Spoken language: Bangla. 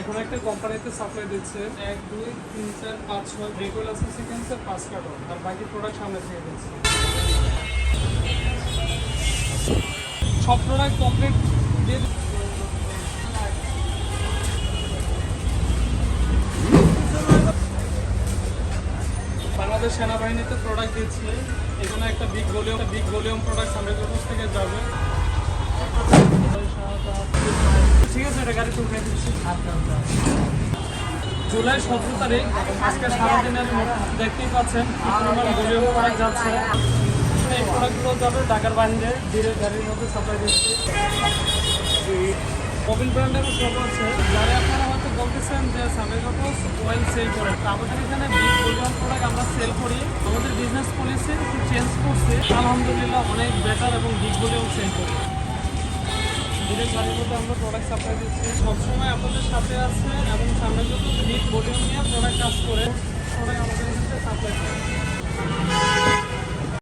এখন একটা কোম্পানিতে সাপ্লাই দিচ্ছে। এক, দুই, তিন, চার, পাঁচ, ছয় যেগুলো আছে সিকেন্সের পাঁচ কার্টন আর বাকি প্রোডাক্ট সামনে থেকে দিচ্ছে। সব প্রোডাক্ট কমপ্লিট দিয়ে বাংলাদেশ সেনাবাহিনীতে প্রোডাক্ট দিচ্ছি। এখানে একটা big volume big volume product সামনে থেকে যাবে। ঠিক আছে, এটা গাড়ি তুলে দিচ্ছি জুলাই সতেরো তারিখ, আজকে সারাদিনের দেখতেই পাচ্ছেন ভলিউম যাচ্ছে। এই প্রোডাক্টগুলো যাবে ঢাকার বাইরে, ধীরে গাড়ির মধ্যে সাপ্লাই দিচ্ছি। মোবিল ব্র্যান্ডের সব আছে। যারা আপনারা হয়তো বলতেছেন যে কাপড় ওয়েল সেল করে আমাদের এখানে বিগ প্রোডাক্ট আমরা সেল করি। আমাদের বিজনেস পলিসি চেঞ্জ করছে। আলহামদুলিল্লাহ অনেক বেটার এবং বিগ ভলিউম সেল করি দুটো শাড়ির মধ্যে আমরা প্রোডাক্ট সাপ্লাই দিচ্ছি। সবসময় আপনাদের সাথে আছে এবং সামনে যদি ভিড ভলিউম নিয়ে প্রোডাক্ট কাজ করে সবাই আমাদের সাপ্লাই করে।